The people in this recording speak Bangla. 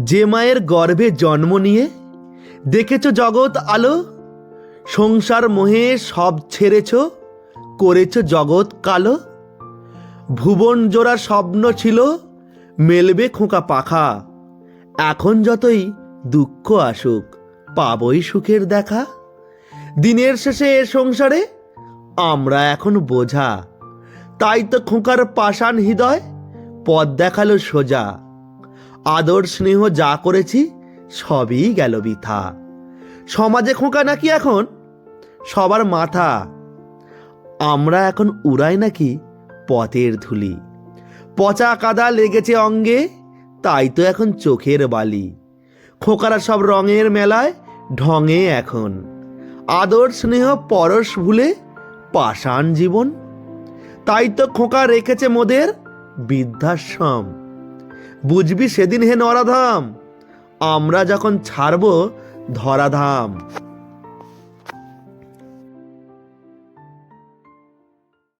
যে মায়ের গর্ভে জন্ম নিয়ে দেখেছ জগৎ আলো? সংসার মোহে সব ছেড়েছ, করেছ জগৎ কালো? ভুবন জোড়া স্বপ্ন ছিল, মেলবে খোঁকা পাখা। এখন যতই দুঃখ আসুক, পাবই সুখের দেখা। দিনের শেষে এ সংসারে আমরা এখন বোঝা। তাই তো খোঁকার পাষাণ হৃদয় পথ দেখাল সোজা। আদর স্নেহ যা করেছি, সবই গেল বৃথা। সমাজে খোঁকা নাকি এখন? সবার মাথা। আমরা এখন উড়াই নাকি পথের ধুলি। পচা কাদা লেগেছে অঙ্গে, তাই তো এখন চোখের বালি। খোকারা সব রঙের মেলায় ঢঙে এখন। আদর স্নেহ পরশ ভুলে পাষাণ জীবন। তাই তো খোকা রেখেছে মোদের বৃদ্ধাশ্রম। বুঝবি সেদিন হে নরাধাম। আমরা যখন ছাড়ব ধরাধাম।